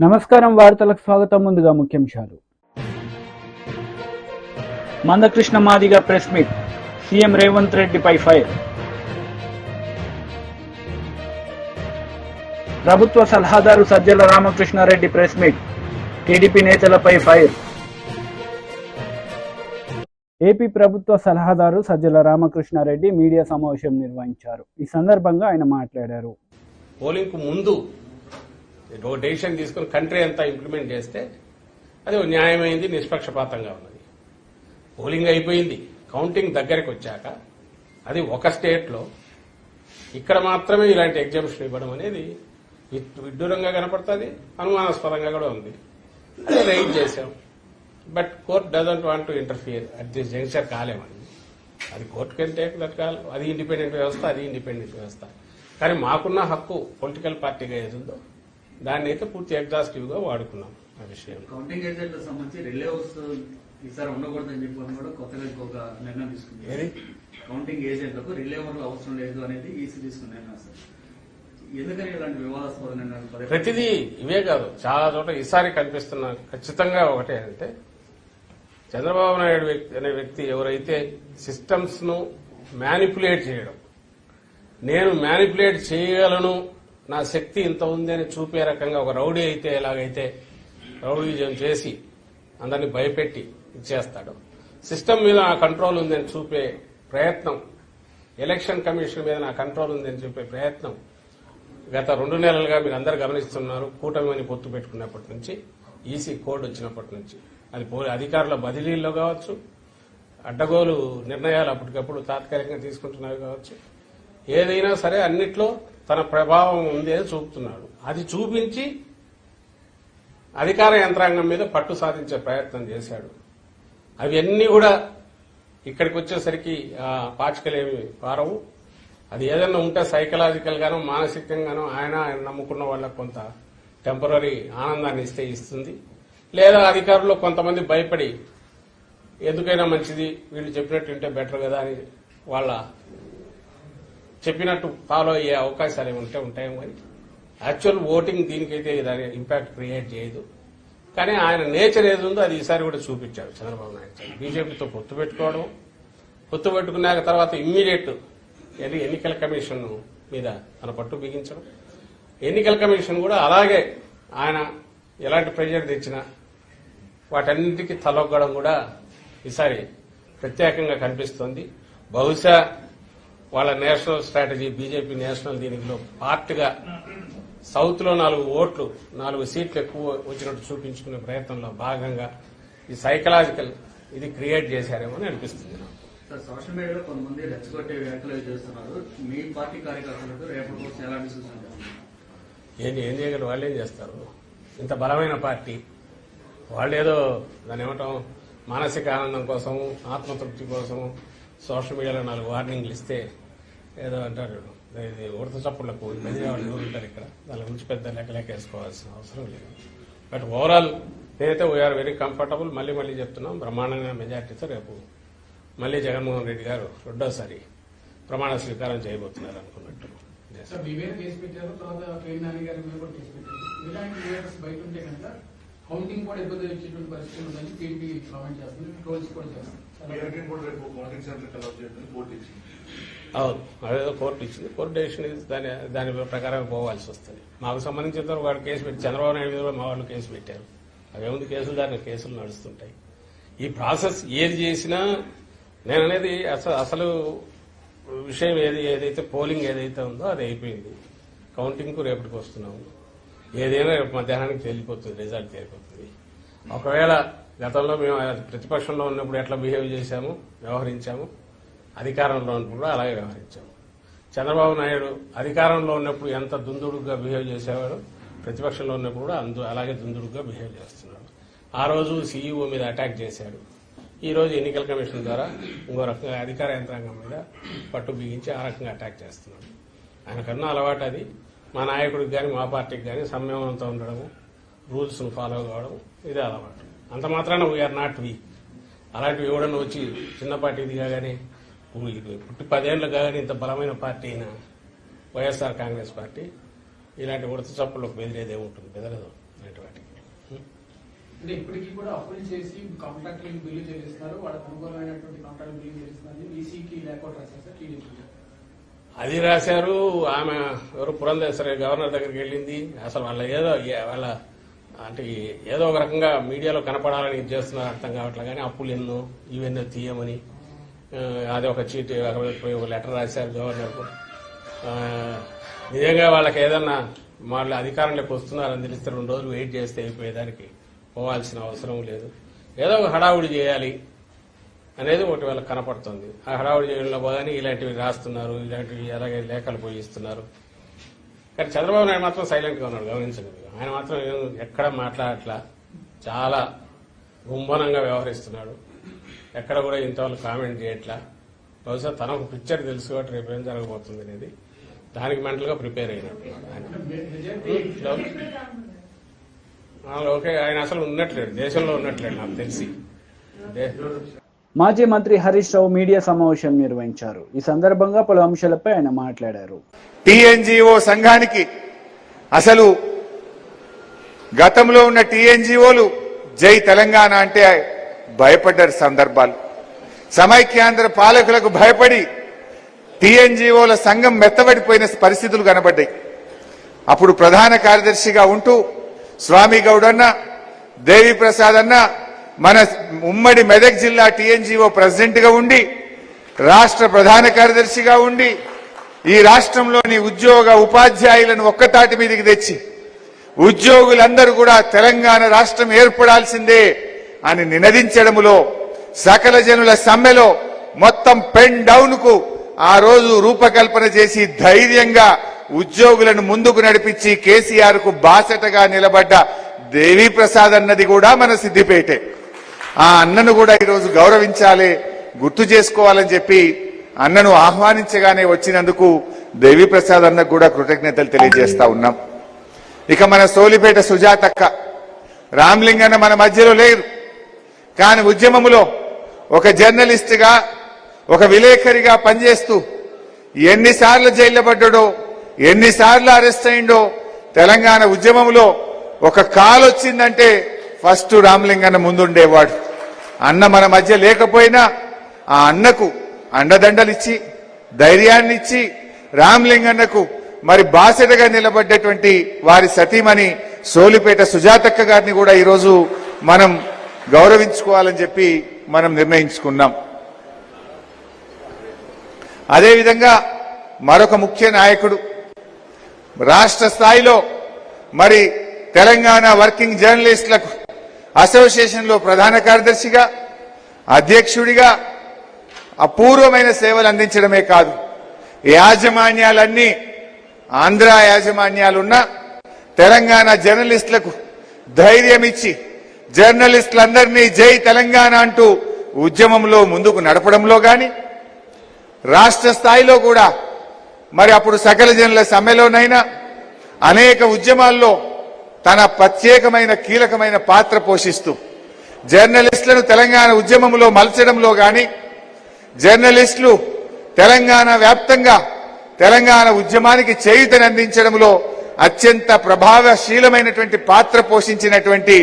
నమస్కారం వార్తలకు స్వాగతం. ముందుగా ముఖ్యాంశాలు. Mandakrishna Madiga press meet. CM Revanth రెడ్డిపై ఫైర్. ప్రభుత్వ సలహాదారు Sajjala Ramakrishna Reddy press meet. TDP నేతలపై ఫైర్. ఏపీ ప్రభుత్వ సలహాదారు సజ్జల రామకృష్ణారెడ్డి మీడియా సమావేశం నిర్వహించారు. ఈ సందర్భంగా ఆయన మాట్లాడారు. పోలింగ్ ముందు ఓ డెసిషన్ తీసుకుని కంట్రీ అంతా ఇంప్లిమెంట్ చేస్తే అది ఓ న్యాయమైంది నిష్పక్షపాతంగా ఉన్నది. పోలింగ్ అయిపోయింది. కౌంటింగ్ దగ్గరికి వచ్చాక అది ఒక స్టేట్లో ఇక్కడ మాత్రమే ఇలాంటి ఎగ్జామ్షన్ ఇవ్వడం అనేది విడ్డూరంగా కనపడుతుంది అనుమానాస్పదంగా కూడా ఉంది. అది రైట్ చేశాం. But court doesn't want to interfere at this junction కాలేమని అది court can take that call. అది ఇండిపెండెంట్ వ్యవస్థ అది ఇండిపెండెంట్ వ్యవస్థ. కానీ మాకున్న హక్కు పొలిటికల్ పార్టీగా ఏదుందో దాన్ని అయితే పూర్తి ఎగ్జాస్టివ్గా వాడుకున్నాం ఆ విషయం. కౌంటింగ్ ఏజెంట్లకు సంబంధించి రిలే హౌస్ ఈసారి ఉండకూడదని చెప్పి కూడా కొత్తగా ఇంకొక నిర్ణయం తీసుకుంది కౌంటింగ్ ఏజెంట్లకు రిలే ఓవర్లు అవసరం లేదు అనేది ఈసీ తీసుకున్న నిర్ణయం సార్. ఎందుకని ఇలాంటి వివాదాస్పద నిర్ణయాలు ప్రతిదీ ఇవే కాదు. చాలా చోట ఈసారి కనిపిస్తున్న ఖచ్చితంగా ఒకటే అంటే చంద్రబాబు నాయుడు వ్యక్తి అనే వ్యక్తి ఎవరైతే సిస్టమ్స్ను మ్యానిపులేట్ చేయడం నేను మ్యానిపులేట్ చేయగలను నా శక్తి ఇంత ఉంది అని చూపే రకంగా ఒక రౌడీ అయితే ఎలాగైతే రౌడీజం చేసి అందరిని భయపెట్టి ఇచ్చేస్తాడు. సిస్టమ్ మీద నా కంట్రోల్ ఉందని చూపే ప్రయత్నం ఎలక్షన్ కమిషన్ మీద నా కంట్రోల్ ఉందని చూపే ప్రయత్నం గత రెండు నెలలుగా మీరు అందరు గమనిస్తున్నారు. కూటమి అని పొత్తు పెట్టుకున్నప్పటి నుంచి ఈసీ కోడ్ వచ్చినప్పటి నుంచి. అది అధికారుల బదిలీల్లో కావచ్చు అడ్డగోలు నిర్ణయాలు అప్పటికప్పుడు తాత్కాలికంగా తీసుకుంటున్నవి కావచ్చు. ఏదైనా సరే అన్నిట్లో తన ప్రభావం ఉంది అని చూపుతున్నాడు. అది చూపించి అధికార యంత్రాంగం మీద పట్టు సాధించే ప్రయత్నం చేశాడు. అవన్నీ కూడా ఇక్కడికి వచ్చేసరికి పాచికలేమి పారవు. అది ఏదైనా ఉంటే సైకలాజికల్గానో మానసికంగానో ఆయన ఆయన నమ్ముకున్న వాళ్ళకు కొంత టెంపరీ ఆనందాన్ని ఇస్తే ఇస్తుంది. లేదా అధికారులు కొంతమంది భయపడి ఎందుకైనా మంచిది వీళ్ళు చెప్పినట్టు ఉంటే బెటర్ కదా అని వాళ్ళ చెప్పినట్టు ఫాలో అయ్యే అవకాశాలు ఏమంటే ఉంటే ఉంటాయేమో అని యాక్చువల్ ఓటింగ్ దీనికైతే దాని ఇంపాక్ట్ క్రియేట్ చేయదు. కానీ ఆయన నేచర్ ఏది ఉందో అది ఈసారి కూడా చూపించాడు చంద్రబాబు నాయుడు బీజేపీతో పొత్తు పెట్టుకోవడం పొత్తు పెట్టుకున్నాక తర్వాత ఇమ్మీడియట్ ఎన్నికల కమిషన్ మీద తన పట్టు బిగించడం. ఎన్నికల కమిషన్ కూడా అలాగే ఆయన ఎలాంటి ప్రెజర్ తెచ్చినా వాటన్నిటికీ తలొగ్గడం కూడా ఈసారి ప్రత్యేకంగా కనిపిస్తోంది. బహుశా వాళ్ళ నేషనల్ స్ట్రాటజీ బీజేపీ నేషనల్ దీనిలో పార్ట్గా సౌత్లో నాలుగు ఓట్లు నాలుగు సీట్లు ఎక్కువ వచ్చినట్టు చూపించుకునే ప్రయత్నంలో భాగంగా ఈ సైకలాజికల్ ఇది క్రియేట్ చేశారేమో అని అనిపిస్తుంది నాకు. సోషల్ మీడియాలో కొంతమంది రెచ్చగొట్టే వ్యాఖ్యలు చేస్తున్నారు. మీ పార్టీ కార్యకర్తలకు రేపటి కోసం ఎలాంటి ఏం చేయగలరు? వాళ్ళు ఏం చేస్తారు? ఇంత బలమైన పార్టీ. వాళ్ళు ఏదో దాని ఏమంటాం? మానసిక ఆనందం కోసం ఆత్మతృప్తి కోసం సోషల్ మీడియాలో నాలుగు వార్నింగ్లు ఇస్తే ఏదో అంటారు ఇది ఉడత చప్పుళ్ళకు మెదిలే వాళ్ళు ఉంటారు ఇక్కడ. దాని గురించి పెద్ద లెక్క లెక్క వేసుకోవాల్సిన అవసరం లేదు. బట్ ఓవరాల్ నేనైతే వీఆర్ వెరీ కంఫర్టబుల్ మళ్ళీ మళ్ళీ చెప్తున్నాం బ్రహ్మాండమైన మెజార్టీతో రేపు మళ్ళీ జగన్మోహన్ రెడ్డి గారు రెండోసారి ప్రమాణ స్వీకారం చేయబోతున్నారు అనుకున్నట్టు. సార్ మీ మీద కేసు పెట్టారు తర్వాత నాని గారి మీద కూడా కేసు పెట్టారు. ఇలాంటి బయట ఉంటే కనుక కౌంటింగ్ కూడా ఇబ్బంది వచ్చేటువంటి పరిస్థితి ఉందని టీడీపీ కామెంట్ చేస్తుంది. ట్రోల్స్ కూడా చేస్తుంది. కోర్టు ఇచ్చింది. అవును. కోర్టు ఇచ్చింది. కోర్టు డెసిషన్ దాని దాని ప్రకారం పోవాల్సి వస్తుంది. మాకు సంబంధించిన వరకు వాడు కేసు పెట్టి చంద్రబాబు నాయుడు మీద కూడా మా వాళ్ళు కేసు పెట్టారు. అవేముంది? కేసులు దాని కేసులు నడుస్తుంటాయి. ఈ ప్రాసెస్ ఏది చేసినా నేను అనేది అసలు అసలు విషయం ఏది ఏదైతే పోలింగ్ ఏదైతే ఉందో అది అయిపోయింది. కౌంటింగ్కు రేపటికి వస్తున్నాము. ఏదైనా రేపు మధ్యాహ్నానికి తేలిపోతుంది రిజల్ట్ తేలిపోతుంది. ఒకవేళ గతంలో మేము ప్రతిపక్షంలో ఉన్నప్పుడు ఎట్లా బిహేవ్ చేశాము వ్యవహరించాము అధికారంలో ఉన్నప్పుడు అలాగే వ్యవహరించాము. చంద్రబాబు నాయుడు అధికారంలో ఉన్నప్పుడు ఎంత దుందుడుగా బిహేవ్ చేసేవాడు ప్రతిపక్షంలో ఉన్నప్పుడు కూడా అందు అలాగే దుందుడుగా బిహేవ్ చేస్తున్నాడు. ఆ రోజు సీఈఓ మీద అటాక్ చేశాడు. ఈ రోజు ఎన్నికల కమిషన్ ద్వారా ఇంకో రకంగా అధికార యంత్రాంగం మీద పట్టు బిగించి ఆ రకంగా అటాక్ చేస్తున్నాడు. ఆయనకన్నా అలవాటు అది. మా నాయకుడికి కానీ మా పార్టీకి కానీ సంయమనంతో ఉండడము రూల్స్ను ఫాలో కావడం ఇదే అలవాటు. అంత మాత్రాన వీఆర్ నాట్ వీ అలాంటివి ఎవడన్నా వచ్చి చిన్న పార్టీది కాగానే పుట్టి పదేళ్ళు కాగానే ఇంత బలమైన పార్టీ అయిన వైఎస్ఆర్ కాంగ్రెస్ పార్టీ ఇలాంటి ఉడత చప్పులకు బెదిరేదే ఉంటుంది బెదరదు ఇలాంటి వాటికి. అంటే ఇప్పటికీ కూడా అప్పులు చేసి కాంట్రాక్టులకు బిల్లు చెల్లిస్తున్నారు వాళ్ళకి అనుకూలమైనటువంటి కాంట్రాక్ట్ బిల్లు చెల్లిస్తున్నారు ఈసీకి లేకపోతే రాశారు అది రాశారు. ఆమె ఎవరు? పురంధేశ్వరి గవర్నర్ దగ్గరికి వెళ్ళింది. అసలు వాళ్ళ ఏదో వాళ్ళ అంటే ఏదో ఒక రకంగా మీడియాలో కనపడాలని ఇది చేస్తున్నారు అర్థం కావట్లే కానీ అప్పులు ఎన్నో ఇవెన్నో తీయమని అది ఒక చీటి పోయి ఒక లెటర్ రాశారు గవర్నర్కు. నిజంగా వాళ్ళకి ఏదన్నా వాళ్ళు అధికారంలోకి వస్తున్నారని తెలిస్తే రెండు రోజులు వెయిట్ చేస్తే అయిపోయేదానికి పోవాల్సిన అవసరం లేదు. ఏదో ఒక హడావుడి చేయాలి. అనేది ఒకటి వాళ్ళకి కనపడుతుంది. ఆ హడావుడి చేయడంలో పోదని ఇలాంటివి రాస్తున్నారు ఇలాంటివి అలాగే లేఖలు పోయిస్తున్నారు. కానీ చంద్రబాబు నాయుడు మాత్రం సైలెంట్గా ఉన్నాడు గమనించండి ఆయన మాత్రం ఎక్కడ మాట్లాడట్లా చాలా గుంభనంగా వ్యవహరిస్తున్నాడు. ఎక్కడ కూడా ఇంతవరకు కామెంట్ చేయట్లా. బహుశా తనకు పిక్చర్ తెలుసు కాబట్టి రేపు ఏం జరగబోతుంది అనేది దానికి మెంటల్గా ప్రిపేర్ అయినట్టున్నాడు ఓకే ఆయన అసలు ఉన్నట్లేడు దేశంలో ఉన్నట్లేడు నాకు తెలిసి. దే- మాజీ మంత్రి హరీష్ రావు మీడియా సమావేశం నిర్వహించారు. ఈ సందర్భంగా పలు అంశాలపై ఆయన మాట్లాడారు. టీఎన్జిఓ సంఘానికి అసలు గతంలో ఉన్న టీఎన్జిఓలు జై తెలంగాణ అంటే భయపడ్డారు సందర్భాలు. సమైక్యాంధ్ర పాలకులకు భయపడి టీఎన్జిఓల సంఘం మెత్తబడిపోయిన పరిస్థితులు కనబడ్డాయి. అప్పుడు ప్రధాన కార్యదర్శిగా ఉంటూ స్వామి గౌడన్న దేవి ప్రసాద్ అన్న మన ఉమ్మడి మెదక్ జిల్లా టీఎన్జిఓ ప్రెసిడెంట్గా ఉండి రాష్ట్ర ప్రధాన కార్యదర్శిగా ఉండి ఈ రాష్ట్రంలోని ఉద్యోగ ఉపాధ్యాయులను ఒక్కతాటి మీదకి తెచ్చి ఉద్యోగులందరూ కూడా తెలంగాణ రాష్ట్రం ఏర్పడాల్సిందే అని నినదించడములో సకల జనుల సమ్మెలో మొత్తం పెన్ డౌన్కు ఆ రోజు రూపకల్పన చేసి ధైర్యంగా ఉద్యోగులను ముందుకు నడిపించి కేసీఆర్కు బాసటగా నిలబడ్డ దేవీప్రసాద్ అన్నది కూడా మన సిద్దిపేటే. ఆ అన్నను కూడా ఈరోజు గౌరవించాలి గుర్తు చేసుకోవాలని చెప్పి అన్నను ఆహ్వానించగానే వచ్చినందుకు దేవి ప్రసాద్ అన్నకు కూడా కృతజ్ఞతలు తెలియజేస్తా ఉన్నాం. ఇక మన సోలిపేట సుజాతక్క రామ్లింగన్న మన మధ్యలో లేరు. కానీ ఉద్యమములో ఒక జర్నలిస్ట్గా ఒక విలేకరిగా పనిచేస్తూ ఎన్నిసార్లు జైల్లో పడ్డాడో ఎన్నిసార్లు అరెస్ట్ అయిండో తెలంగాణ ఉద్యమంలో ఒక కాల్ వచ్చిందంటే ఫస్ట్ రామలింగన్న ముందుండేవాడు. అన్న మన మధ్య లేకపోయినా ఆ అన్నకు అండదండలిచ్చి ధైర్యాన్ని ఇచ్చి మరి బాసెటగా నిలబడ్డటువంటి వారి సతీమణి సోలిపేట సుజాతక్క గారిని కూడా ఈరోజు మనం గౌరవించుకోవాలని చెప్పి మనం నిర్ణయించుకున్నాం. అదేవిధంగా మరొక ముఖ్య నాయకుడు రాష్ట్ర స్థాయిలో మరి తెలంగాణ వర్కింగ్ జర్నలిస్టులకు అసోసియేషన్లో ప్రధాన కార్యదర్శిగా అధ్యక్షుడిగా అపూర్వమైన సేవలు అందించడమే కాదు యాజమాన్యాలన్నీ ఆంధ్ర యాజమాన్యాలున్న తెలంగాణ జర్నలిస్టులకు ధైర్యం ఇచ్చి జర్నలిస్టులందరినీ జై తెలంగాణ అంటూ ఉద్యమంలో ముందుకు నడపడంలో గాని రాష్ట్ర స్థాయిలో కూడా మరి అప్పుడు సకల జనుల సమ్మెలోనైనా అనేక ఉద్యమాల్లో తన ప్రత్యేకమైన కీలకమైన పాత్ర పోషిస్తూ జర్నలిస్టులను తెలంగాణ ఉద్యమంలో మలచడంలో గాని జర్నలిస్టులు తెలంగాణ వ్యాప్తంగా తెలంగాణ ఉద్యమానికి చేయుతనందించడంలో అత్యంత ప్రభావశీలమైనటువంటి పాత్ర పోషించినటువంటి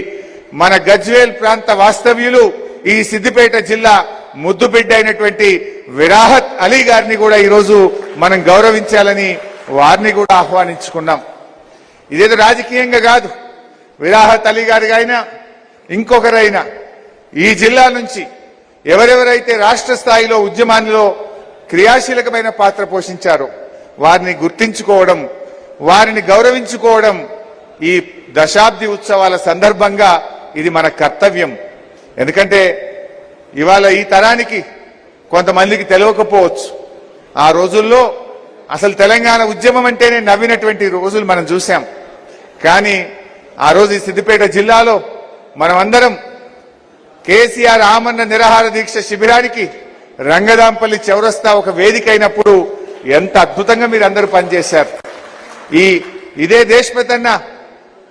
మన గజ్వేల్ ప్రాంత వాస్తవ్యులు ఈ సిద్దిపేట జిల్లా ముద్దుబిడ్డ అయినటువంటి విరాహత్ అలీ గారిని కూడా ఈరోజు మనం గౌరవించాలని వారిని కూడా ఆహ్వానించుకున్నాం. ఇదేదో రాజకీయంగా కాదు. విరాహత్ అలీ గారికైనా ఇంకొకరైనా ఈ జిల్లా నుంచి ఎవరెవరైతే రాష్ట్ర స్థాయిలో ఉద్యమాల్లో క్రియాశీలకమైన పాత్ర పోషించారో వారిని గుర్తించుకోవడం వారిని గౌరవించుకోవడం ఈ దశాబ్ది ఉత్సవాల సందర్భంగా ఇది మన కర్తవ్యం. ఎందుకంటే ఇవాళ ఈ తరానికి కొంతమందికి తెలియకపోవచ్చు. ఆ రోజుల్లో అసలు తెలంగాణ ఉద్యమం అంటేనే నవ్వినటువంటి రోజులు మనం చూశాం. కానీ ఆ రోజు ఈ సిద్దిపేట జిల్లాలో మనమందరం కేసీఆర్ ఆమరణ నిరాహార దీక్ష శిబిరానికి రంగదాంపల్లి చౌరస్తా ఒక వేదిక అయినప్పుడు ఎంత అద్భుతంగా మీరు అందరూ పనిచేశారు. ఈ ఇదే దేశపెతన్న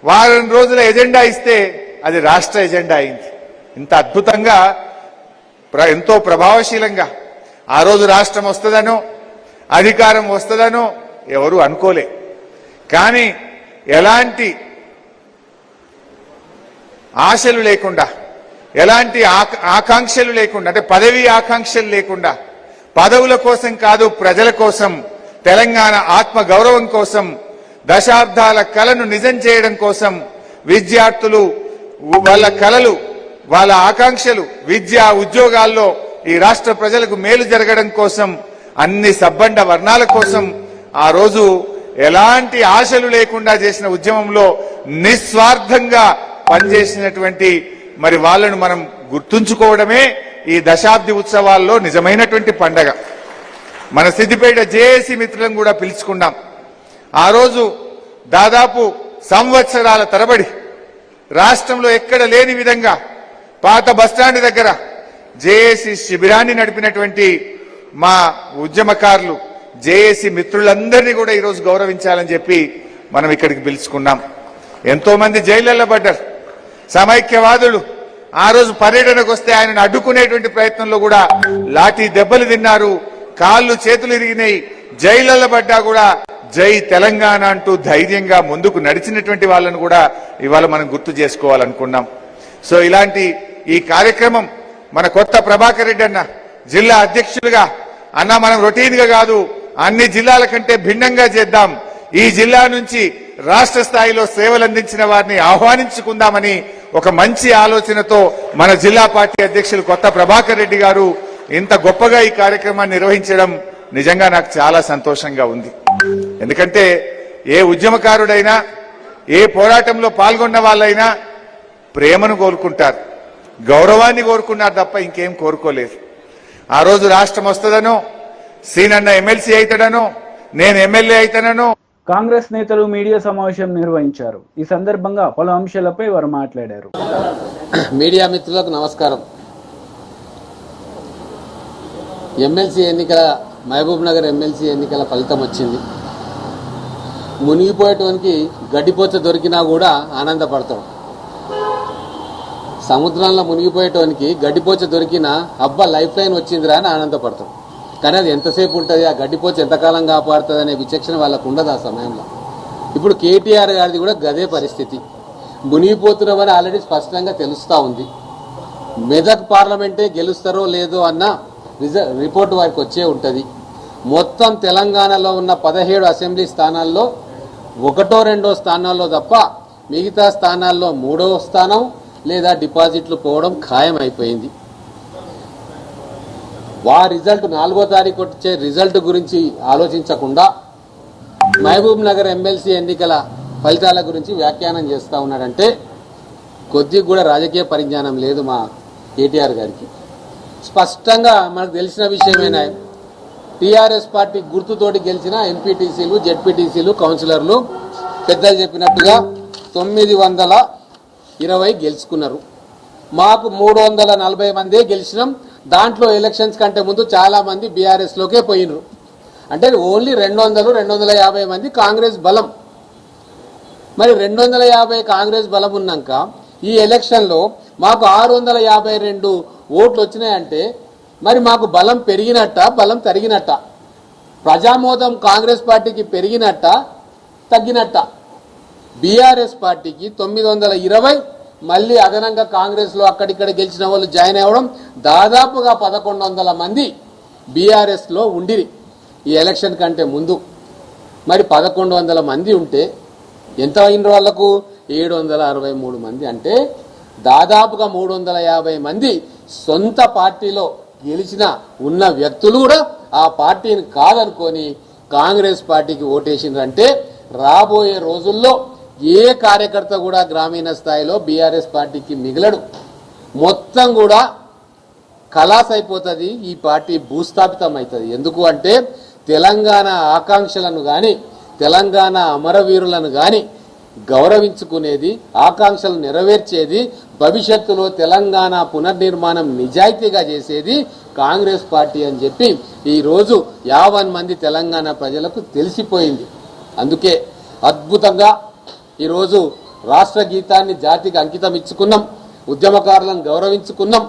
వారం రోజుల ఎజెండా ఇస్తే అది రాష్ట్ర ఎజెండా అయింది. ఇంత అద్భుతంగా ప్ర- ఎంతో ప్రభావశీలంగా ఆ రోజు రాష్ట్రం వస్తుందనో అధికారం వస్తుందనో ఎవరు అనుకోలే. కానీ ఎలాంటి ఆశలు లేకుండా ఎలాంటి ఆకాంక్షలు లేకుండా అంటే పదవి ఆకాంక్షలు లేకుండా పదవుల కోసం కాదు ప్రజల కోసం తెలంగాణ ఆత్మ గౌరవం కోసం దశాబ్దాల కలను నిజం చేయడం కోసం విద్యార్థులు వాళ్ళ కలలు వాళ్ళ ఆకాంక్షలు విద్య ఉద్యోగాల్లో ఈ రాష్ట్ర ప్రజలకు మేలు జరగడం కోసం అన్ని సబ్బండ వర్ణాల కోసం ఆ రోజు ఎలాంటి ఆశలు లేకుండా చేసిన ఉద్యమంలో నిస్వార్థంగా పనిచేసినటువంటి మరి వాళ్ళను మనం గుర్తుంచుకోవడమే ఈ దశాబ్ది ఉత్సవాల్లో నిజమైనటువంటి పండగ. మన సిద్దిపేట జేఏసీ మిత్రులను కూడా పిలుచుకున్నాం. ఆ రోజు దాదాపు సంవత్సరాల తరబడి రాష్ట్రంలో ఎక్కడ లేని విధంగా పాత బస్టాండ్ దగ్గర జేఏసీ శిబిరాన్ని నడిపినటువంటి మా ఉద్యమకారులు జేఏసీ మిత్రులందరినీ కూడా ఈరోజు గౌరవించాలని చెప్పి మనం ఇక్కడికి పిలుచుకున్నాం. ఎంతో మంది జైళ్ళలో పడ్డారు. సమైక్యవాదులు ఆ రోజు పర్యటనకు వస్తే ఆయనను అడ్డుకునేటువంటి ప్రయత్నంలో కూడా లాఠీ దెబ్బలు తిన్నారు. కాళ్ళు చేతులు ఇరిగినాయి. జైళ్ళలో పడ్డా కూడా జై తెలంగాణ అంటూ ధైర్యంగా ముందుకు నడిచినటువంటి వాళ్ళను కూడా ఇవాళ మనం గుర్తు చేసుకోవాలనుకున్నాం. సో ఇలాంటి ఈ కార్యక్రమం మన కొత్త ప్రభాకర్ రెడ్డి అన్న జిల్లా అధ్యక్షులుగా అన్న మనం రొటీన్గా కాదు అన్ని జిల్లాల కంటే భిన్నంగా చేద్దాం. ఈ జిల్లా నుంచి రాష్ట్ర స్థాయిలో సేవలు అందించిన వారిని ఆహ్వానించుకుందామని ఒక మంచి ఆలోచనతో మన జిల్లా పార్టీ అధ్యక్షులు కొత్త ప్రభాకర్ రెడ్డి గారు ఇంత గొప్పగా ఈ కార్యక్రమాన్ని నిర్వహించడం నిజంగా నాకు చాలా సంతోషంగా ఉంది. ఎందుకంటే ఏ ఉద్యమకారుడైనా ఏ పోరాటంలో పాల్గొన్న వాళ్ళైనా ప్రేమను కోరుకుంటారు. గౌరవాన్ని కోరుకున్నారు తప్ప ఇంకేం కోరుకోలేదు. ఆ రోజు రాష్ట్రం వస్తుందనో సీనన్న ఎమ్మెల్సీ అవుతాడనో నేను ఎమ్మెల్యే అవుతానో కాంగ్రెస్ నేతలు మీడియా సమావేశం నిర్వహించారు. ఈ సందర్భంగా పలు అంశాలపై వారు మాట్లాడారు. మీడియా మిత్రులకు నమస్కారం. ఎమ్మెల్సీ ఎన్నికల మహబూబ్ నగర్ ఎమ్మెల్సీ ఎన్నికల ఫలితం వచ్చింది. మునిగిపోయేటానికి గడ్డిపోచ దొరికినా కూడా ఆనందపడతాం. సముద్రంలో మునిగిపోయేటానికి గడ్డిపోచ దొరికినా అబ్బా లైఫ్ లైన్ వచ్చిందిరా అని ఆనందపడతాం. కానీ అది ఎంతసేపు ఉంటుంది? ఆ గడ్డిపోచ ఎంతకాలం కాపాడుతుంది అనే విచక్షణ వాళ్ళకు ఉండదు ఆ సమయంలో. ఇప్పుడు కేటీఆర్ గారిది కూడా గదే పరిస్థితి. మునిగిపోతున్నామని ఆల్రెడీ స్పష్టంగా తెలుస్తూ ఉంది. మెదక్ పార్లమెంటే గెలుస్తారో లేదో అన్న రిజ రిపోర్ట్ వారికి వచ్చే ఉంటుంది. మొత్తం తెలంగాణలో ఉన్న పదిహేడు అసెంబ్లీ స్థానాల్లో ఒకటో రెండో స్థానాల్లో తప్ప మిగతా స్థానాల్లో మూడో స్థానం లేదా డిపాజిట్లు పోవడం ఖాయం అయిపోయింది వా రిజల్ట్ నాలుగో తారీఖు వచ్చే రిజల్ట్ గురించి ఆలోచించకుండా మహబూబ్ నగర్ ఎమ్మెల్సీ ఎన్నికల ఫలితాల గురించి వ్యాఖ్యానం చేస్తూ ఉన్నాడంటే కొద్దిగా కూడా రాజకీయ పరిజ్ఞానం లేదు మా కేటీఆర్ గారికి. స్పష్టంగా మనకు తెలిసిన విషయమేనా టీఆర్ఎస్ పార్టీ గుర్తుతోటి గెలిచిన ఎంపీటీసీలు జెడ్పీటీసీలు కౌన్సిలర్లు పెద్దలు చెప్పినట్టుగా తొమ్మిది వందల ఇరవై గెలుచుకున్నారు. మాకు మూడు వందల నలభై మందే గెలిచినాం. దాంట్లో ఎలక్షన్స్ కంటే ముందు చాలా మంది బీఆర్ఎస్లోకే పోయినరు. అంటే ఓన్లీ రెండు వందలు రెండు వందల యాభై మంది కాంగ్రెస్ బలం. మరి రెండు వందల యాభై కాంగ్రెస్ బలం ఉన్నాక ఈ ఎలక్షన్లో మాకు ఆరు వందల యాభై రెండు ఓట్లు వచ్చినాయంటే మరి మాకు బలం పెరిగినట్ట బలం తరిగినట్ట. ప్రజామోదం కాంగ్రెస్ పార్టీకి పెరిగినట్ట తగ్గినట్ట. బీఆర్ఎస్ పార్టీకి తొమ్మిది వందల ఇరవై మళ్ళీ అదనంగా కాంగ్రెస్లో అక్కడిక్కడ గెలిచిన వాళ్ళు జాయిన్ అవ్వడం దాదాపుగా పదకొండు వందల మంది బీఆర్ఎస్లో ఉండిరి. ఈ ఎలక్షన్ కంటే ముందు. మరి పదకొండు వందల మంది ఉంటే ఎంత అయిన వాళ్ళకు ఏడు వందల అరవై మూడు మంది. అంటే దాదాపుగా మూడు వందల యాభై మంది సొంత పార్టీలో గెలిచిన ఉన్న వ్యక్తులు కూడా ఆ పార్టీని కాదనుకొని కాంగ్రెస్ పార్టీకి ఓటేసిండ్రంటే రాబోయే రోజుల్లో ఏ కార్యకర్త కూడా గ్రామీణ స్థాయిలో బీఆర్ఎస్ పార్టీకి మిగలడు. మొత్తం కూడా ఖలాస్ అయిపోతుంది ఈ పార్టీ భూస్థాపితం అవుతుంది ఎందుకు అంటే తెలంగాణ ఆకాంక్షలను కానీ తెలంగాణ అమరవీరులను కానీ గౌరవించుకునేది ఆకాంక్షలు నెరవేర్చేది భవిష్యత్తులో తెలంగాణ పునర్నిర్మాణం నిజాయితీగా చేసేది కాంగ్రెస్ పార్టీ అని చెప్పి ఈరోజు యావన్ మంది తెలంగాణ ప్రజలకు తెలిసిపోయింది. అందుకే అద్భుతంగా ఈరోజు రాష్ట్ర గీతాన్ని జాతికి అంకితం ఇచ్చుకున్నాం ఉద్యమకారులను గౌరవించుకున్నాం.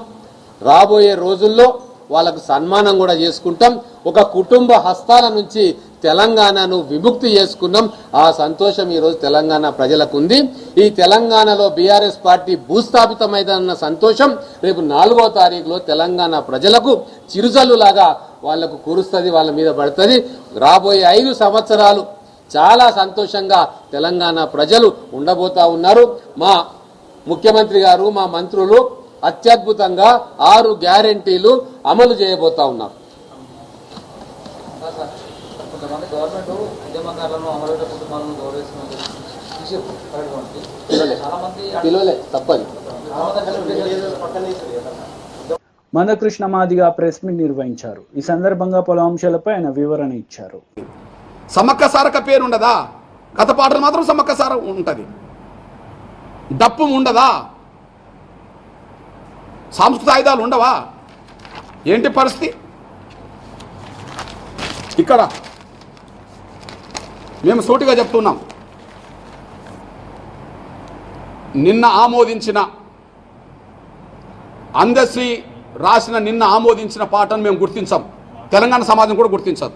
రాబోయే రోజుల్లో వాళ్ళకు సన్మానం కూడా చేసుకుంటాం. ఒక కుటుంబ హస్తాల నుంచి తెలంగాణను విముక్తి చేసుకున్నాం. ఆ సంతోషం ఈ రోజు తెలంగాణ ప్రజలకు ఉంది ఈ తెలంగాణలో బీఆర్ఎస్ పార్టీ భూస్థాపితమైందన్న సంతోషం రేపు నాలుగో తారీఖులో తెలంగాణ ప్రజలకు చిరుజల్లులాగా వాళ్ళకు కురుస్తుంది వాళ్ళ మీద పడుతుంది. రాబోయే ఐదు సంవత్సరాలు చాలా సంతోషంగా తెలంగాణ ప్రజలు ఉండబోతా ఉన్నారు. మా ముఖ్యమంత్రి గారు మా మంత్రులు అత్యద్భుతంగా ఆరు గ్యారెంటీలు అమలు చేయబోతా ఉన్నారు. మందకృష్ణ మాదిగా ప్రెస్ మీట్ నిర్వహించారు. ఈ సందర్భంగా పలు అంశాలపై ఆయన వివరణ ఇచ్చారు. సమ్మక్క సారక పేరు ఉండదా? గత పాటలు మాత్రం సమ్మక్క సార ఉంటుంది. డప్పు ఉండదా? సాంస్కృతిక ఆయుధాలు ఉండవా? ఏంటి పరిస్థితి? ఇక్కడ మేము సూటిగా చెప్తున్నాం. నిన్న ఆమోదించిన అందశ్రీ రాసిన నిన్న ఆమోదించిన పాటను మేము గుర్తించాం. తెలంగాణ సమాజం కూడా గుర్తించదు.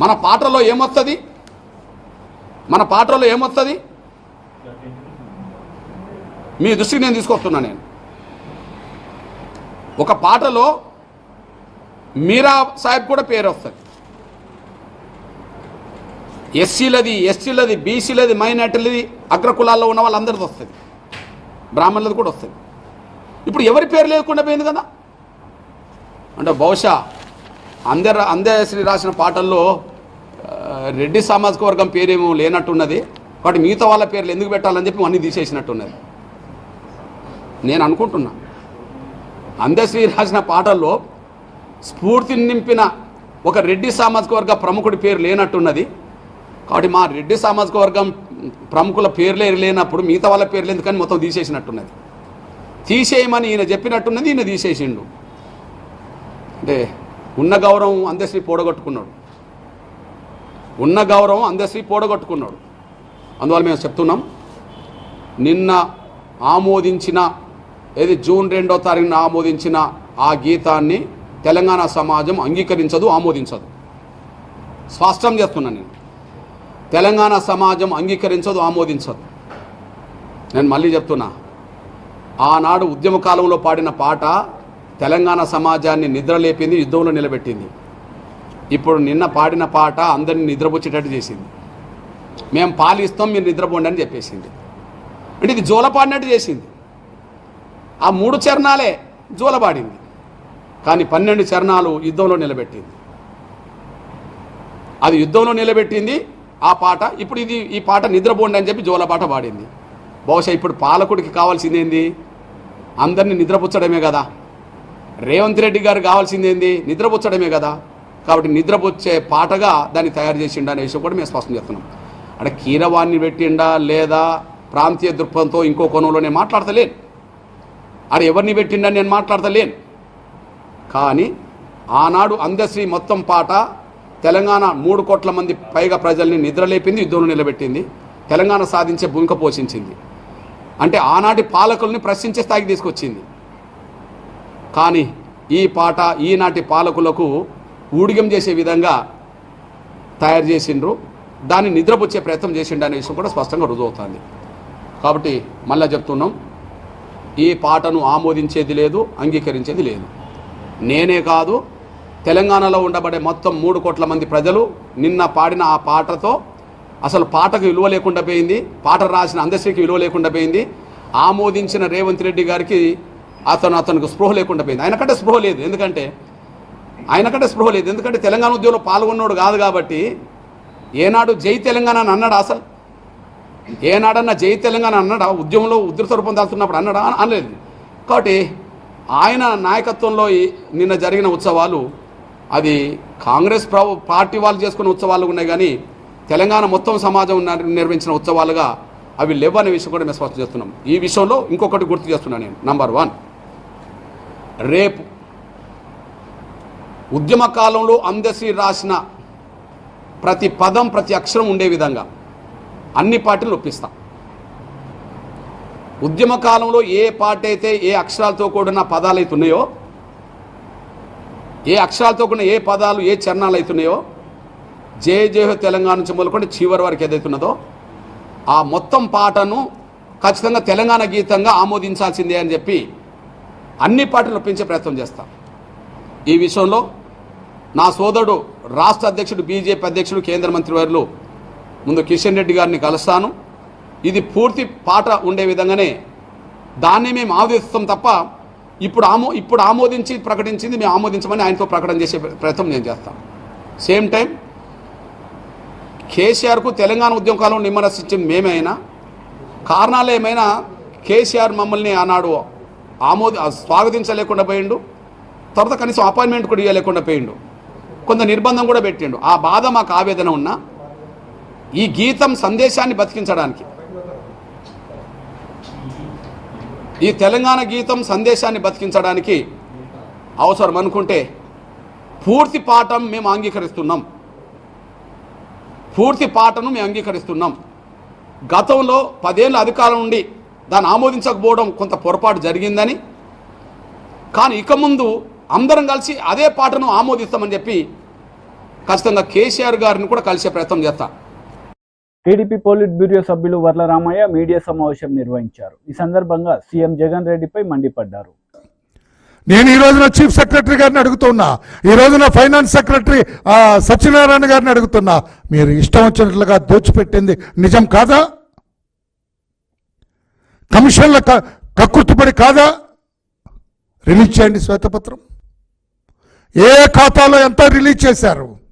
మన పాటలో ఏమొస్తుంది? మన పాటలో ఏమొస్తుంది? మీ దృష్టికి నేను తీసుకొస్తున్నా నేను. ఒక పాటలో మీరా సాహెబ్ కూడా పేరు వస్తుంది ఎస్సీలది ఎస్సీలది బీసీలది మైనార్టీలది అగ్రకులాల్లో ఉన్న వాళ్ళందరిది వస్తుంది. బ్రాహ్మణులది కూడా వస్తుంది. ఇప్పుడు ఎవరి పేరు లేకుండా పోయింది కదా? అంటే బహుశా అందరు అందశ్రీ రాసిన పాటల్లో రెడ్డి సామాజిక వర్గం పేరేమో లేనట్టున్నది. కాబట్టి మిగతా వాళ్ళ పేర్లు ఎందుకు పెట్టాలని చెప్పి అన్నీ తీసేసినట్టున్నది. నేను అనుకుంటున్నా. అందశ్రీ రాసిన పాటల్లో స్ఫూర్తిని నింపిన ఒక రెడ్డి సామాజిక వర్గ ప్రముఖుడి పేరు లేనట్టున్నది. కాబట్టి మా రెడ్డి సామాజిక వర్గం ప్రముఖుల పేర్లే లేనప్పుడు మిగతా వాళ్ళ పేర్లు ఎందుకని మొత్తం తీసేసినట్టున్నది. తీసేయమని ఈయన చెప్పినట్టున్నది ఈయన తీసేసిండు. అంటే ఉన్న గౌరవం అందశ్రీ పోడగొట్టుకున్నాడు. ఉన్న గౌరవం అందశ్రీ పోడగొట్టుకున్నాడు. అందువల్ల మేము చెప్తున్నాం నిన్న ఆమోదించిన ఏది జూన్ రెండో తారీఖున ఆమోదించిన ఆ గీతాన్ని తెలంగాణ సమాజం అంగీకరించదు ఆమోదించదు. స్పష్టం చేస్తున్నాను నేను. తెలంగాణ సమాజం అంగీకరించదు ఆమోదించదు. నేను మళ్ళీ చెప్తున్నా ఆనాడు ఉద్యమ కాలంలో పాడిన పాట తెలంగాణ సమాజాన్ని నిద్రలేపింది యుద్ధంలో నిలబెట్టింది. ఇప్పుడు నిన్న పాడిన పాట అందరిని నిద్రపుచ్చేటట్టు చేసింది. మేము పాలిస్తాం మీరు నిద్రపోండి అని చెప్పేసింది. అంటే ఇది జోల పాడినట్టు చేసింది. ఆ మూడు చరణాలే జోల పాడింది. కానీ పన్నెండు చరణాలు యుద్ధంలో నిలబెట్టింది. అది యుద్ధంలో నిలబెట్టింది ఆ పాట ఇప్పుడు ఇది ఈ పాట నిద్రపోండి అని చెప్పి జోల పాట పాడింది. బహుశా ఇప్పుడు పాలకుడికి కావాల్సింది ఏంది? అందరినీ నిద్రపుచ్చడమే కదా. రేవంత్ రెడ్డి గారు కావాల్సిందేంది నిద్రపుచ్చడమే కదా. కాబట్టి నిద్రపుచ్చే పాటగా దాన్ని తయారు చేసిండా అనే విషయం కూడా మేము స్పష్టం చేస్తున్నాం. అంటే కీరవాణ్ణి పెట్టిండా లేదా ప్రాంతీయ దృక్పథంతో ఇంకో కోణంలో నేను మాట్లాడతలేను. అక్కడ ఎవరిని పెట్టిండా నేను మాట్లాడతలేను. కానీ ఆనాడు అందశ్రీ మొత్తం పాట తెలంగాణ మూడు కోట్ల మంది పైగా ప్రజల్ని నిద్రలేపింది యుద్ధంలో నిలబెట్టింది తెలంగాణ సాధించే భూమిక పోషించింది. అంటే ఆనాటి పాలకుల్ని ప్రశ్నించే స్థాయికి తీసుకొచ్చింది. కానీ ఈ పాట ఈనాటి పాలకులకు ఊడిగం చేసే విధంగా తయారు చేసిండ్రు. దాన్ని నిద్రపుచ్చే ప్రయత్నం చేసిండు అనే విషయం కూడా స్పష్టంగా రుజువుతుంది కాబట్టి మళ్ళా చెప్తున్నాం ఈ పాటను ఆమోదించేది లేదు అంగీకరించేది లేదు. నేనే కాదు తెలంగాణలో ఉండబడే మొత్తం మూడు కోట్ల మంది ప్రజలు నిన్న పాడిన ఆ పాటతో అసలు పాటకు విలువ లేకుండా పోయింది పాట రాసిన అందశ్రీకి విలువ లేకుండా పోయింది ఆమోదించిన రేవంత్ రెడ్డి గారికి అతను అతనికి స్పృహ లేకుండా పోయింది. ఆయనకంటే స్పృహ లేదు. ఎందుకంటే ఆయనకంటే స్పృహ లేదు. ఎందుకంటే తెలంగాణ ఉద్యమంలో పాల్గొన్నాడు కాదు కాబట్టి ఏనాడు జై తెలంగాణ అని అన్నాడు అసలు? ఏనాడన్నా జై తెలంగాణ అన్నాడా? ఉద్యమంలో ఉధృత రూపం దాల్చున్నప్పుడు అన్నాడా? అనలేదు. కాబట్టి ఆయన నాయకత్వంలో నిన్న జరిగిన ఉత్సవాలు అది కాంగ్రెస్ పార్టీ వాళ్ళు చేసుకున్న ఉత్సవాలు ఉన్నాయి కానీ తెలంగాణ మొత్తం సమాజం నిర్మించిన ఉత్సవాలుగా అవి లేవనే విషయం కూడా మేము స్పష్టం చేస్తున్నాం. ఈ విషయంలో ఇంకొకటి గుర్తు చేస్తున్నాను నేను. నంబర్ వన్ రేపు ఉద్యమ కాలంలో అందశ్రీ రాసిన ప్రతి పదం ప్రతి అక్షరం ఉండే విధంగా అన్ని పార్టీలు ఒప్పిస్తాం. ఉద్యమ కాలంలో ఏ పార్టీ అయితే ఏ అక్షరాలతో కూడిన పదాలు అవుతున్నాయో ఏ అక్షరాలతో కూడిన ఏ పదాలు ఏ చరణాలు అవుతున్నాయో జయ జయ హో తెలంగాణ నుంచి మొదలుకొని చివరి వరకు ఏదైతున్నదో ఆ మొత్తం పాటను ఖచ్చితంగా తెలంగాణ గీతంగా ఆమోదించాల్సిందే అని చెప్పి అన్ని పాటలు ఒప్పించే ప్రయత్నం చేస్తాం. ఈ విషయంలో నా సోదరుడు రాష్ట్ర అధ్యక్షుడు బీజేపీ అధ్యక్షుడు కేంద్ర మంత్రి వారిలో ముందు కిషన్ రెడ్డి గారిని కలుస్తాను. ఇది పూర్తి పాట ఉండే విధంగానే దాన్ని మేము ఆమోదిస్తాం తప్ప ఇప్పుడు ఆమో ఇప్పుడు ఆమోదించి ప్రకటించింది మేము ఆమోదించమని ఆయనతో ప్రకటన చేసే ప్రయత్నం నేను చేస్తాను. సేమ్ టైం కేసీఆర్కు తెలంగాణ ఉద్యమ కాలంలో నిమ్మరసించింది మేమైనా కారణాలు ఏమైనా కేసీఆర్ మమ్మల్ని ఆనాడు ఆమోద స్వాగతించలేకుండా పోయిండు తర్వాత కనీసం అపాయింట్మెంట్ కూడా ఇవ్వలేకుండా పోయిండు. కొంత నిర్బంధం కూడా పెట్టిండు. ఆ బాధ మాకు ఆవేదన ఉన్నా ఈ గీతం సందేశాన్ని బతికించడానికి. ఈ తెలంగాణ గీతం సందేశాన్ని బతికించడానికి అవసరం అనుకుంటే పూర్తి పాఠం మేము అంగీకరిస్తున్నాం. పూర్తి పాటను మేము అంగీకరిస్తున్నాం. గతంలో పదేళ్ళ అధికారం ఉండి దాన్ని ఆమోదించకపోవడం కొంత పొరపాటు జరిగిందని కానీ ఇక ముందు అందరం కలిసి అదే పాటను ఆమోదిస్తామని చెప్పి ఖచ్చితంగా కేసీఆర్ గారిని కూడా కలిసే ప్రయత్నం చేస్తాం. టీడీపీ పోలిట్ బ్యూరో సభ్యులు వర్ల రామయ్య మీడియా సమావేశం నిర్వహించారు. ఈ సందర్భంగా సీఎం జగన్ రెడ్డిపై మండిపడ్డారు. నేను ఈ రోజున చీఫ్ సెక్రటరీ గారిని అడుగుతున్నా ఈ రోజున ఫైనాన్స్ సెక్రటరీ సత్యనారాయణ గారిని అడుగుతున్నా మీరు ఇష్టం వచ్చినట్లుగా దోచిపెట్టింది నిజం కాదా? కమిషన్ల క- కక్కుర్తిపడి కాదా? రిలీజ్ చేయండి శ్వేతపత్రం. ఏ ఖాతాలో ఎంత రిలీజ్ చేశారు?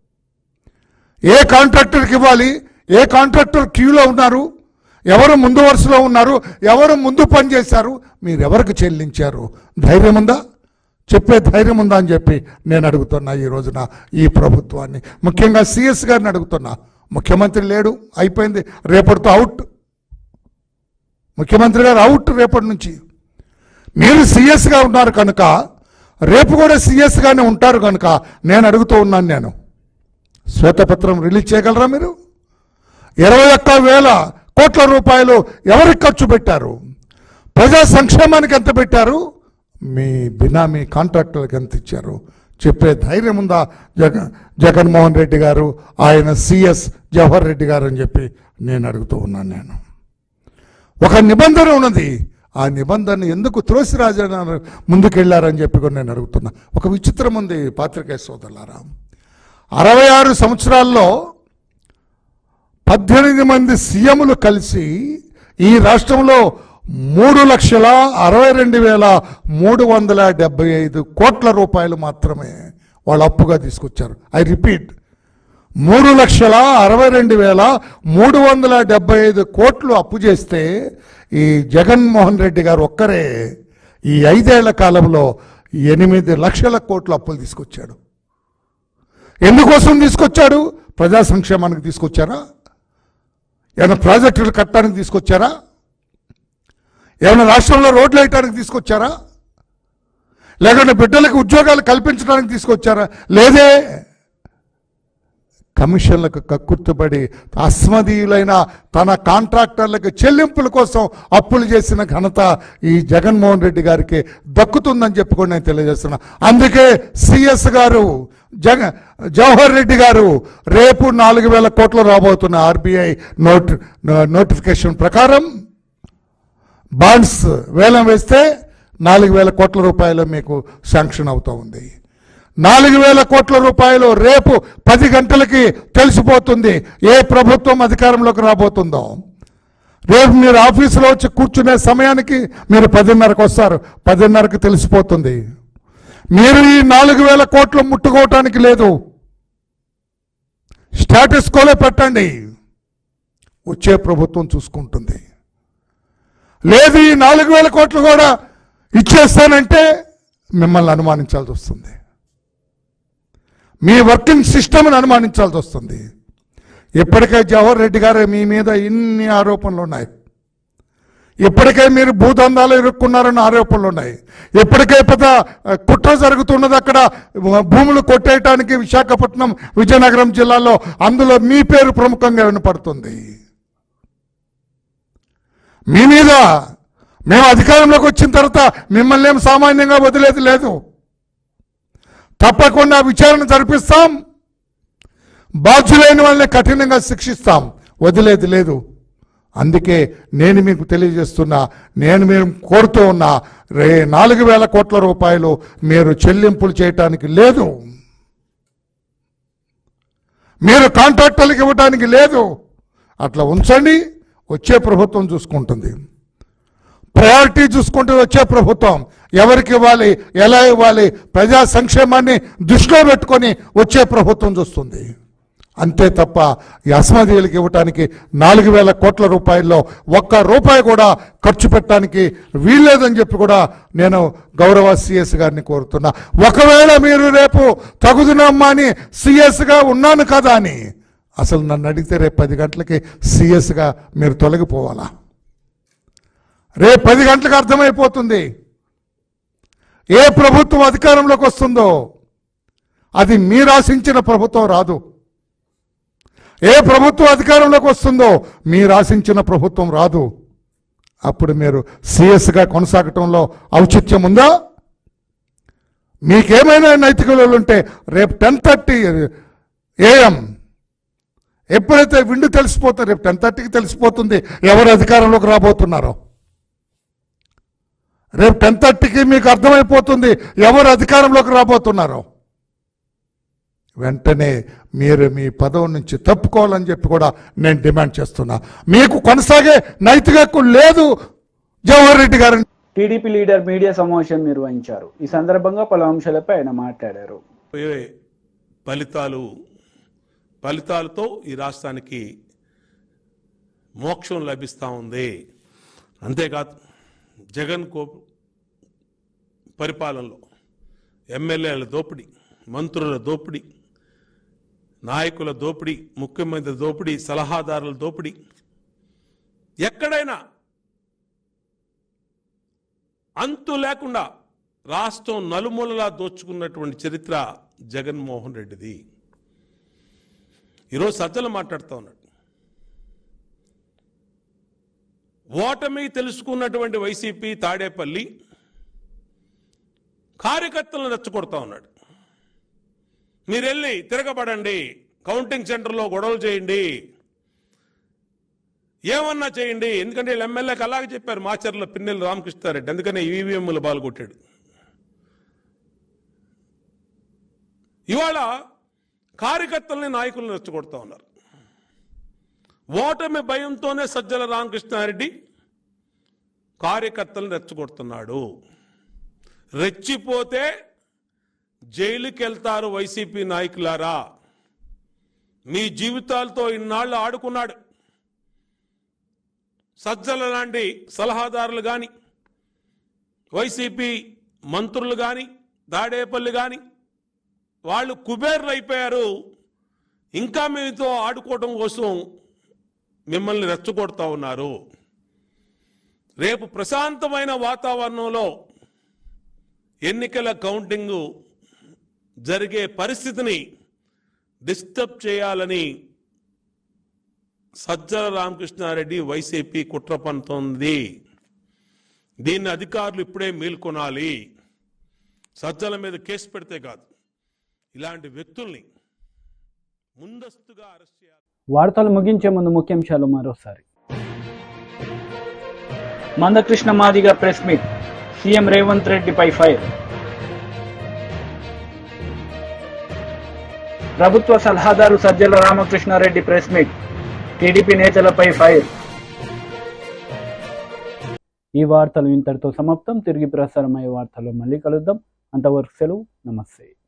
ఏ కాంట్రాక్టర్కి ఇవ్వాలి? ఏ కాంట్రాక్టర్ క్యూలో ఉన్నారు? ఎవరు ముందు వరుసలో ఉన్నారు? ఎవరు ముందు పని చేశారు? మీరు ఎవరికి చెల్లించారు? ధైర్యం ఉందా? చెప్పే ధైర్యం ఉందా అని చెప్పి నేను అడుగుతున్నా ఈ రోజున ఈ ప్రభుత్వాన్ని. ముఖ్యంగా సిఎస్ గారిని అడుగుతున్నా. ముఖ్యమంత్రి లేడు అయిపోయింది రేపటితో అవుట్. ముఖ్యమంత్రి గారు అవుట్ రేపటి నుంచి. మీరు సీఎస్గా ఉన్నారు కనుక రేపు కూడా సీఎస్గానే ఉంటారు కనుక నేను అడుగుతూ ఉన్నాను నేను. శ్వేతపత్రం రిలీజ్ చేయగలరా మీరు? ఇరవై ఒక్క వేల కోట్ల రూపాయలు ఎవరికి ఖర్చు పెట్టారు? ప్రజా సంక్షేమానికి ఎంత పెట్టారు? మీ బినామీ కాంట్రాక్టర్లకు ఎంత ఇచ్చారు? చెప్పే ధైర్యం ఉందా జగ జగన్మోహన్ రెడ్డి గారు ఆయన సిఎస్ జవహర్ రెడ్డి గారు అని చెప్పి నేను అడుగుతూ ఉన్నాను నేను. ఒక నిబంధన ఉన్నది. ఆ నిబంధన ఎందుకు త్రోసిరాజన ముందుకెళ్ళారని చెప్పి కూడా నేను అడుగుతున్నా. ఒక విచిత్రం ఉంది పాత్రికేయ సోదరులారా. అరవై ఆరు సంవత్సరాల్లో పద్దెనిమిది మంది సీఎంలు కలిసి ఈ రాష్ట్రంలో మూడు లక్షల అరవై రెండు వేల మూడు వందల డెబ్బై ఐదు కోట్ల రూపాయలు మాత్రమే వాళ్ళు అప్పుగా తీసుకొచ్చారు. ఐ రిపీట్ మూడు లక్షల అరవై రెండు వేల మూడు వందల డెబ్బై ఐదు కోట్లు అప్పు చేస్తే ఈ జగన్మోహన్ రెడ్డి గారు ఒక్కరే ఈ ఐదేళ్ళ కాలంలో ఎనిమిది లక్షల కోట్ల అప్పులు తీసుకొచ్చాడు. ఎందుకోసం తీసుకొచ్చాడు? ప్రజా సంక్షేమానికి తీసుకొచ్చారా? ఏమైనా ప్రాజెక్టులు కట్టడానికి తీసుకొచ్చారా? ఏమైనా రాష్ట్రంలో రోడ్లు వేయటానికి తీసుకొచ్చారా? లేకుంటే బిడ్డలకు ఉద్యోగాలు కల్పించడానికి తీసుకొచ్చారా? లేదే. కమిషన్లకు కక్కుర్తుపడి అస్మదీయులైన తన కాంట్రాక్టర్లకు చెల్లింపుల కోసం అప్పులు చేసిన ఘనత ఈ జగన్మోహన్ రెడ్డి గారికి దక్కుతుందని చెప్పుకొని నేను తెలియజేస్తున్నా. అందుకే సిఎస్ గారు జగన్ జవహర్ రెడ్డి గారు రేపు నాలుగు వేల కోట్లు రాబోతున్న ఆర్బీఐ నోట్ నోటిఫికేషన్ ప్రకారం బాండ్స్ వేలం వేస్తే నాలుగు వేల కోట్ల రూపాయలు మీకు శాంక్షన్ అవుతూ ఉంది. నాలుగు వేల కోట్ల రూపాయలు రేపు పది గంటలకి తెలిసిపోతుంది. ఏ ప్రభుత్వం అధికారంలోకి రాబోతుందో. రేపు మీరు ఆఫీసులో వచ్చి కూర్చునే సమయానికి మీరు పదిన్నరకు వస్తారు. పదిన్నరకు తెలిసిపోతుంది. మీరు ఈ నాలుగు వేల కోట్లు ముట్టుకోవటానికి లేదు. స్టేటస్ కోలే పెట్టండి. వచ్చే ప్రభుత్వం చూసుకుంటుంది. లేదు ఈ నాలుగు వేల కోట్లు కూడా ఇచ్చేస్తానంటే మిమ్మల్ని అనుమానించాల్సి వస్తుంది. మీ వర్కింగ్ సిస్టమ్ని అనుమానించాల్సి వస్తుంది. ఇప్పటికే జవహర్ రెడ్డి గారు మీ మీద ఇన్ని ఆరోపణలు ఉన్నాయి ఇప్పటికే మీరు భూదందాలు ఇరుక్కున్నారన్న ఆరోపణలు ఉన్నాయి. ఇప్పటికే పెద్ద కుట్ర జరుగుతున్నది అక్కడ. భూములు కొట్టేయటానికి విశాఖపట్నం విజయనగరం జిల్లాలో అందులో మీ పేరు ప్రముఖంగా వినపడుతుంది. మీ మీద మేము అధికారంలోకి వచ్చిన తర్వాత మిమ్మల్ని ఏం సామాన్యంగా వదిలేది లేదు. తప్పకుండా విచారణ జరిపిస్తాం. బాధ్యులైన వాళ్ళని కఠినంగా శిక్షిస్తాం. వదిలేది లేదు. అందుకే నేను మీకు తెలియజేస్తున్నా నేను మేము కోరుతూ ఉన్నా రే నాలుగు వేల కోట్ల రూపాయలు మీరు చెల్లింపులు చేయటానికి లేదు. మీరు కాంట్రాక్టర్లకు ఇవ్వడానికి లేదు. అట్లా ఉంచండి వచ్చే ప్రభుత్వం చూసుకుంటుంది. ప్రయారిటీ చూసుకుంటూ వచ్చే ప్రభుత్వం. ఎవరికి ఇవ్వాలి ఎలా ఇవ్వాలి ప్రజా సంక్షేమాన్ని దృష్టిలో పెట్టుకొని వచ్చే ప్రభుత్వం చూస్తుంది. అంతే తప్ప ఈ అసమధీయులకు ఇవ్వటానికి నాలుగు వేల కోట్ల రూపాయల్లో ఒక్క రూపాయి కూడా ఖర్చు పెట్టడానికి వీల్లేదని చెప్పి కూడా నేను గౌరవ సిఎస్ గారిని కోరుతున్నా. ఒకవేళ మీరు రేపు తగుదునమ్మా అని సిఎస్గా ఉన్నాను కదా అని అసలు నన్ను అడిగితే రేపు పది గంటలకి సిఎస్గా మీరు తొలగిపోవాలా? రేపు పది గంటలకు అర్థమైపోతుంది. ఏ ప్రభుత్వం అధికారంలోకి వస్తుందో అది మీరు ఆశించిన ప్రభుత్వం రాదు. ఏ ప్రభుత్వం అధికారంలోకి వస్తుందో మీరు ఆశించిన ప్రభుత్వం రాదు. అప్పుడు మీరు సీఎస్గా కొనసాగటంలో ఔచిత్యం ఉందా? మీకేమైనా నైతిక విలువలు ఉంటే రేపు టెన్ థర్టీ ఏఎం. ఎప్పుడైతే విండు తెలిసిపోతే రేపు టెన్ థర్టీకి తెలిసిపోతుంది ఎవరు అధికారంలోకి రాబోతున్నారో. రేపు టెన్ థర్టీకి మీకు అర్థమైపోతుంది ఎవరు అధికారంలోకి రాబోతున్నారో. వెంటనే మీరు మీ పదవి నుంచి తప్పుకోవాలని చెప్పి కూడా నేను డిమాండ్ చేస్తున్నా. మీకు కొనసాగే నైతిక హక్కు లేదు జవహర్ రెడ్డి గారు. టీడీపీ లీడర్ మీడియా సమావేశం నిర్వహించారు. ఈ సందర్భంగా పలు అంశాలపై ఆయన మాట్లాడారు. పోయే ఫలితాలు ఫలితాలతో ఈ రాష్ట్రానికి మోక్షం లభిస్తూ ఉంది. అంతేకాదు జగన్ కో పరిపాలనలో ఎమ్మెల్యేల దోపిడీ మంత్రుల దోపిడీ నాయకుల దోపిడీ ముఖ్యమంత్రి దోపిడీ సలహాదారుల దోపిడీ. ఎక్కడైనా అంతు లేకుండా రాష్ట్రం నలుమూలలా దోచుకున్నటువంటి చరిత్ర జగన్మోహన్ రెడ్డిది. ఈరోజు సజ్జలు మాట్లాడుతూ ఉన్నాడు. ఓటమి తెలుసుకున్నటువంటి వైసీపీ తాడేపల్లి కార్యకర్తలను రెచ్చగొడతా ఉన్నాడు. మీరు వెళ్ళి తిరగబడండి. కౌంటింగ్ సెంటర్లో గొడవలు చేయండి. ఏమన్నా చేయండి. ఎందుకంటే వీళ్ళు ఎమ్మెల్యేకి అలాగే చెప్పారు మాచర్ల పిన్నెల్లి రామకృష్ణారెడ్డి. అందుకనే ఈవీఎంలు పాల్గొట్టాడు ఇవాళ కార్యకర్తల్ని నాయకులను రెచ్చగొడుతూ ఉన్నారు. ఓటమి భయంతోనే సజ్జల రామకృష్ణారెడ్డి కార్యకర్తలను రెచ్చగొడుతున్నాడు. రెచ్చిపోతే జైలుకి వెళ్తారు వైసీపీ నాయకులారా. మీ జీవితాలతో ఇన్నాళ్ళు ఆడుకున్నాడు. సజ్జల లాంటి సలహాదారులు కానీ వైసీపీ మంత్రులు కానీ దాడేపల్లి కానీ వాళ్ళు కుబేర్లు అయిపోయారు ఇంకా మీతో ఆడుకోవటం కోసం మిమ్మల్ని రెచ్చగొడతా ఉన్నారు. రేపు ప్రశాంతమైన వాతావరణంలో ఎన్నికల కౌంటింగు జరిగే పరిస్థితిని డిస్టర్బ్ చేయాలని సజ్జల రామకృష్ణారెడ్డి వైసీపీ కుట్ర పన్నుతోంది. దీన్ని అధికారులు ఇప్పుడే మేల్కొనాలి. సజ్జల మీద కేసు పెడితే కాదు ఇలాంటి వ్యక్తుల్ని ముందస్తుగా అరెస్ట్ చేయాలి. వార్తలు ముగించే ముందు ముఖ్యాంశాలు మరోసారి. Mandakrishna Madiga press meet. CM Revanth రెడ్డిపై ఫైర్. ప్రభుత్వ సలహాదారు Sajjala Ramakrishna Reddy press meet. TDP నేతలపై ఫైర్. ఈ వార్తలు ఇంతటితో సమాప్తం. తిరిగి ప్రసారమయ్యే వార్తలు మళ్ళీ కలుద్దాం. అంతవరకు సెలవు. నమస్తే.